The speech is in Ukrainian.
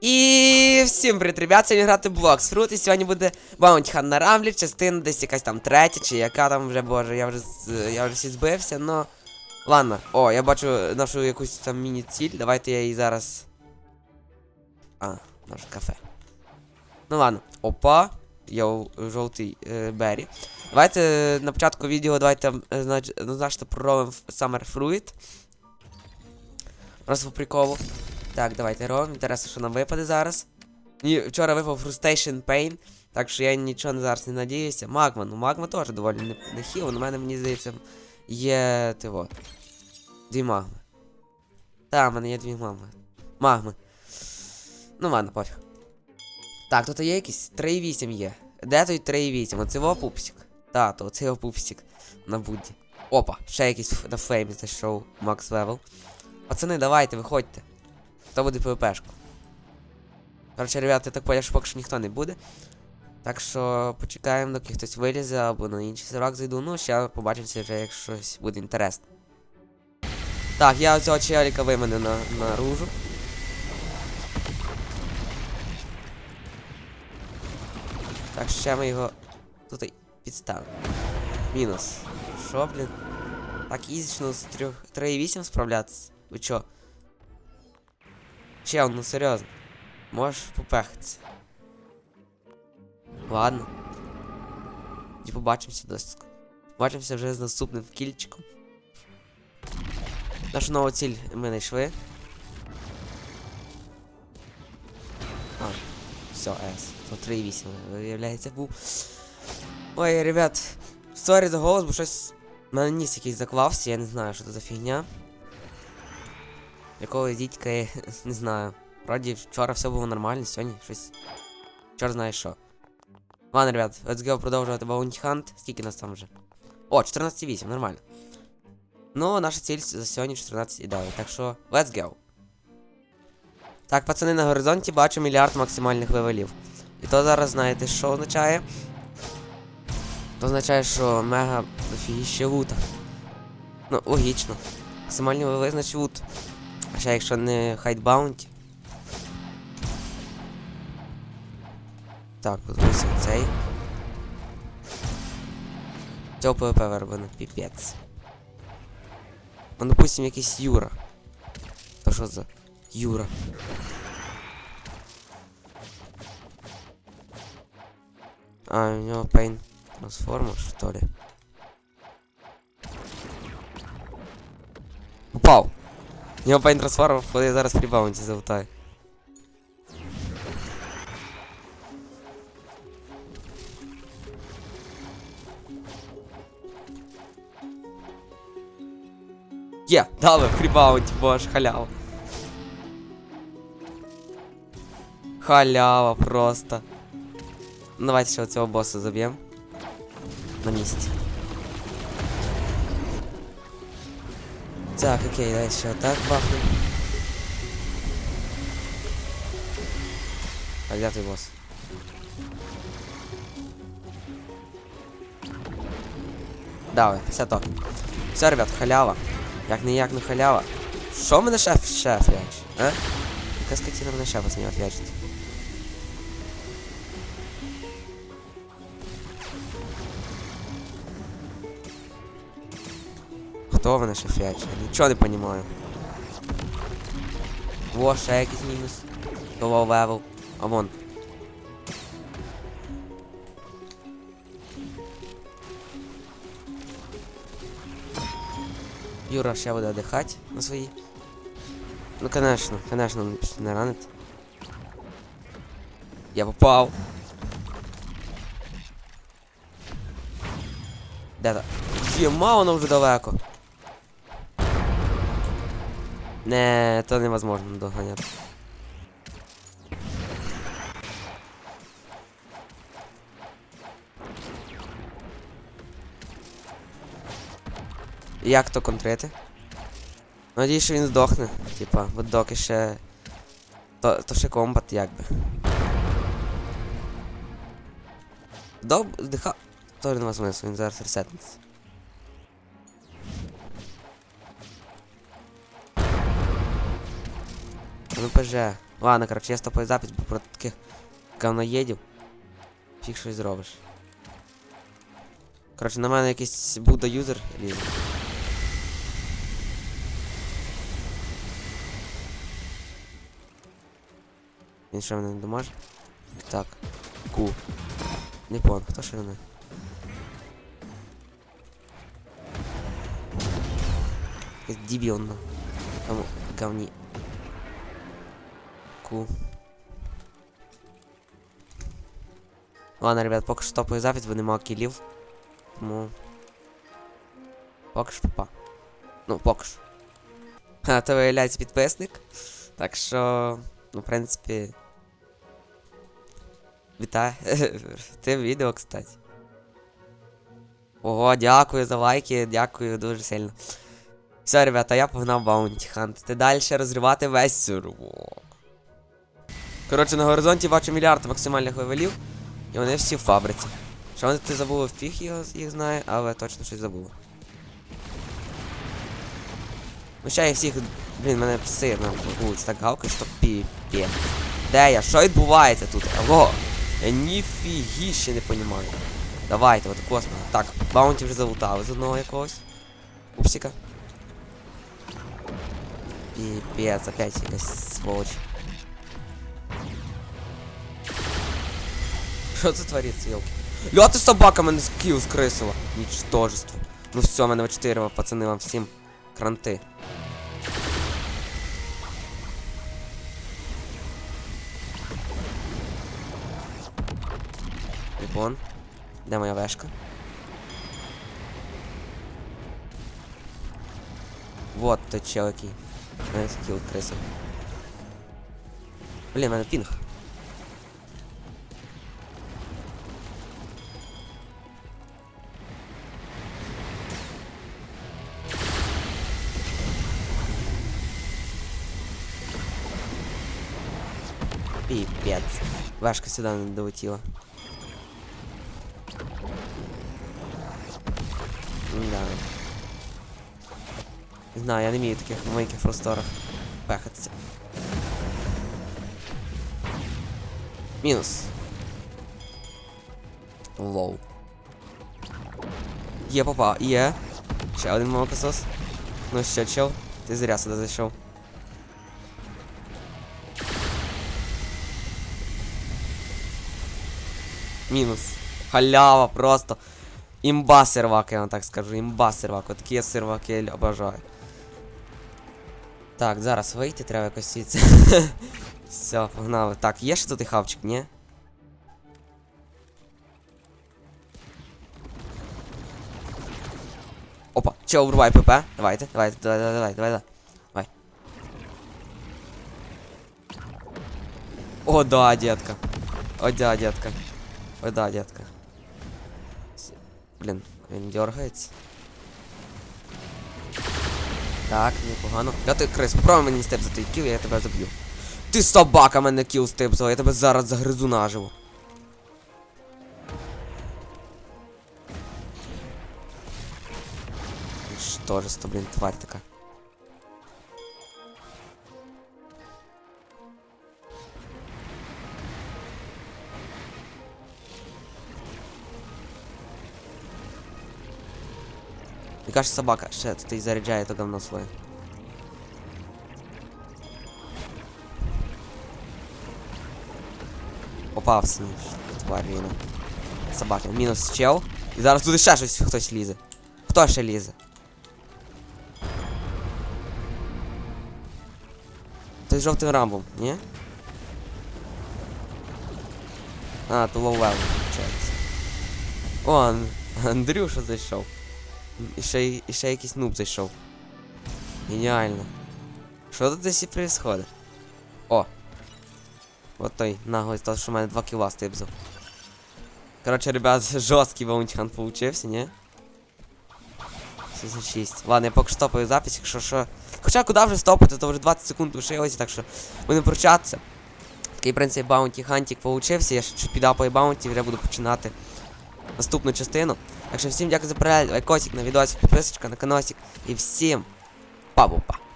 І всім привіт, ребят, сьогодні грати Blocks Fruit, і сьогодні буде Bounty Hunt на Рамблі, частина десь якась там третя, чи яка там вже, боже, я вже, я вже всі збився, но... Ладно, о, я бачу нашу якусь там міні-ціль, давайте я її зараз... А, наше кафе. Ну ладно, опа, йоу, жовтий е, Беррі. Давайте е, на початку відео давайте, е, знач, ну, проробимо Summer Fruit. Просто по приколу. Так, давайте робимо. Інтересно, що нам випаде зараз. Мені вчора випав Frustration Pain, так що я нічого зараз не надіюся. Магма, ну магма теж доволі не- нехило, але в мене, мені здається, є тиво. Дві магми. Та, в мене є дві магми. Магми. Ну ладно, пофіг. Так, тут є якісь 3,8 є. Де той 3,8? Оце во пупсик. Та, то оце во пупсик на Будді. Опа, ще якийсь на феймі зайшов Макс Левел. Пацани, давайте, виходьте. Хто буде ПВПшку? Короче, ребята, я так поняв, що поки що ніхто не буде. Так що почекаємо, доки хтось вилізе або на інший сервак зайду. Ну, ще побачимося вже, як щось буде інтересно. Так, я цього челіка вимене на, наружу. Так, ще ми його тут підставимо. Мінус. Що, блін? Так, ізічно з 3,8 справлятися. Ви чо? Чел, ну серйозно. Можеш попехатися. Ладно. І побачимося досить. скоро. Побачимося вже з наступним кільчиком. Нашу нову ціль ми знайшли. А, все, С. То 3,8, виявляється, був. Ой, ребят, сорі за голос, бо щось. У мене ніс якийсь заклався, я не знаю, що це за фігня. Якого дідька я не знаю. Вроді вчора все було нормально, сьогодні щось. Чор знає що. Ладно, ребят, let's go продовжувати Bounty Hunt. Скільки нас там вже? О, 14,8, нормально. Ну, наша ціль за сьогодні 14,9, так що let's go. Так, пацани, на горизонті бачу мільярд максимальних левелів. І то зараз знаєте, що означає? То означає, що мега дофігіще лута. Ну, логічно. Максимальні левели, значить лут. А ще якщо не хайт баунті. Так, подивися цей. Цього ПВП вироблено, піпець. Ну, допустим, якийсь Юра. То що за Юра? А, у него пейн трансформер, что ли? Упав! У нього пейн трансформер, коли я зараз при баунті залутаю. Є, дали при баунті, боже, халява. Халява просто. Ну, давайте ще цього боса заб'ємо. На місці. Так, окей, давай ще так бахнем. А де той бос? Давай, все то. Все, ребят, халява. Як не як не халява. Що мене шеф шеф ячить, а? Яка скотина мене шефа з нього отвячить? Хто мене шефячить? Нічого не понімаю. Во, ще якийсь мінус. Голов левел. А вон. Юра ще буде отдихати на своїй. Ну, конечно, конечно, он не ранить. Я попав. Де та? Єма, воно вже далеко. Не, то невозможно доганяти. Як то контрити? Надіюсь, що він здохне. Типа, бо доки ще. То, то ще комбат якби. Доб... Диха... Тоже нема смислу, він зараз ресетнеться. Ну Ладно, коротше, я стопаю запись, бо проти таких говноєдів. Фіг щось зробиш. Коротше, на мене якийсь Будда юзер лізе. Він що мене не доможе? Так. Ку. Не понял, хто ще мене? Якийсь дебіл на. Там говні. Ку. Ладно, ребят, поки що стопаю запись, бо нема кілів. Тому. Поки що папа. Ну, поки що. А то виявляється підписник. Так що. Ну, в принципі. Вітаю. Ти відео, кстати. Ого, дякую за лайки, дякую дуже сильно. Все, ребята, я погнав Bounty Hunt. Далі розривати весь сервак. Коротше, на горизонті бачу мільярд максимальних левелів. І вони всі в фабриці. Що вони ти забули, фіг його, їх знає, але точно щось забули. Ну ще я всіх. Блін, мене пси на вулиці так гавкають, що піпець. Де я? Що відбувається тут? Алло? Я ніфігіще не понімаю. Давайте, от космо. Так, баунті вже залутали з одного якогось. Упсика. Піпець, опять якась сволоч. Що це твориться, йолки? Ля ти собака мене скіл скрисила. Нічтожество. Ну все, мене в 4 пацани, вам всім кранти. Ліпон. Де моя вешка? Вот той чел який. Мене скіл крисив. Блін, мене пінг. Пипец. Вашка сюда долетела. Да. Не знаю, я не в таких маленьких просторах пехатися. Мінус. Лоу. Є попа, є. Ще один молокосос. Ну що, чел? Ти зря сюди зайшов. Мінус. Халява просто. Імба сервак, я вам так скажу. Імба сервак. От такі серваки я обожаю. Так, зараз вийти треба якось звідси. Все, погнали. Так, є ще тут і хавчик, ні? Опа, чел, врубай ПП. Давайте, давайте, давай, давай, давай, давай, давай. О, да, детка. О, да, детка. О, да, детка. Блін, він дергається. Так, непогано. Я ти крис, попробуй мені степ за той кіл, я тебе заб'ю. Ти собака мене кіл степзала, я тебе зараз загризу наживо. Что же, блін, тварь така. Мне кажется, собака. Ще тут і заряджає то говно своє. Попався, ну, тварь він. Собака. Мінус чел. І зараз туди ще щось хтось лізе. Хто ще лізе? Той з жовтим рамбом, ні? А, то лоу левел, виходить. О, Ан- Андрюша зайшов. І ще, і ще якийсь нуб зайшов. Геніально. Що тут десь і происходит? О! Вот той наглий, то, що в мене 2 кіла стибзав. Короче, ребят, жорсткий ваунтіхан получився, ні? 66. Ладно, я поки стопаю запись, якщо що. Хоча куди вже стопати, то вже 20 секунд лишилося, так що будемо прощатися. Такий, в принципі, баунті хантик получився. Я ще підапаю баунті, вже буду починати наступну частину. Так що всім дякую за перегляд, лайкосик на відосик, підписочка на каносик. І всім па-па-па.